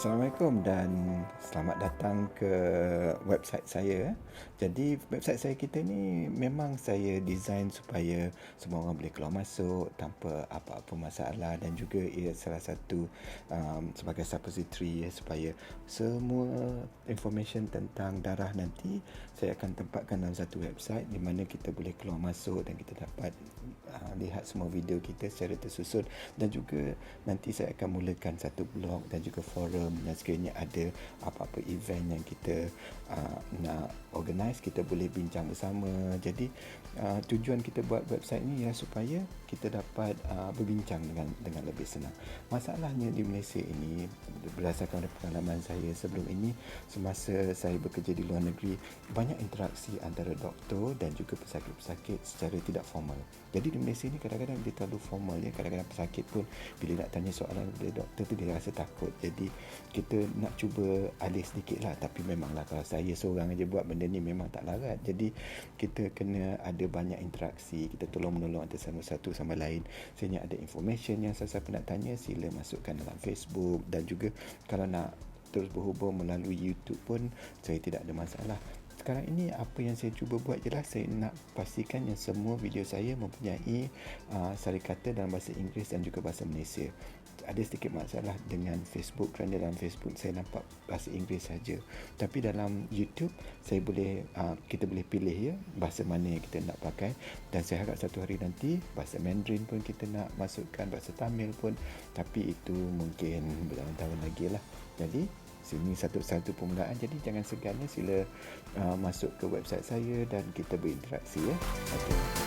Assalamualaikum dan selamat datang ke website saya. Jadi website saya kita ni memang saya design supaya semua orang boleh keluar masuk tanpa apa-apa masalah dan juga ia salah satu um, sebagai suppository ya, supaya semua information tentang darah nanti saya akan tempatkan dalam satu website di mana kita boleh keluar masuk dan kita dapat uh, lihat semua video kita secara tersusun dan juga nanti saya akan mulakan satu blog dan juga forum dan sekiranya ada apa-apa event yang kita uh, nak organize kita boleh bincang bersama. Jadi uh, tujuan kita buat website ni ialah supaya kita dapat uh, berbincang dengan dengan lebih senang. Masalahnya di Malaysia ini berdasarkan pengalaman saya sebelum ini semasa saya bekerja di luar negeri banyak interaksi antara doktor dan juga pesakit-pesakit secara tidak formal. Jadi di Malaysia ni kadang-kadang dia terlalu formal ya. Kadang-kadang pesakit pun bila nak tanya soalan kepada doktor tu dia rasa takut. Jadi kita nak cuba alih sedikit lah. Tapi memanglah kalau saya seorang aja buat benda ni memang tak larat. Jadi kita kena ada banyak interaksi. Kita tolong menolong antara sama satu sama lain. Sehingga ada information yang sesiapa nak tanya sila masukkan dalam Facebook. Dan juga kalau nak terus berhubung melalui YouTube pun saya tidak ada masalah sekarang ini apa yang saya cuba buat ialah saya nak pastikan yang semua video saya mempunyai uh, sari kata dalam bahasa Inggeris dan juga bahasa Malaysia ada sedikit masalah dengan Facebook kerana dalam Facebook saya nampak bahasa Inggeris saja. Tapi dalam YouTube saya boleh uh, kita boleh pilih ya bahasa mana yang kita nak pakai dan saya harap satu hari nanti bahasa Mandarin pun kita nak masukkan bahasa Tamil pun tapi itu mungkin bertahun-tahun lagi lah. Jadi sini satu-satu permulaan jadi jangan segan ya sila uh, masuk ke website saya dan kita berinteraksi ya. Okay.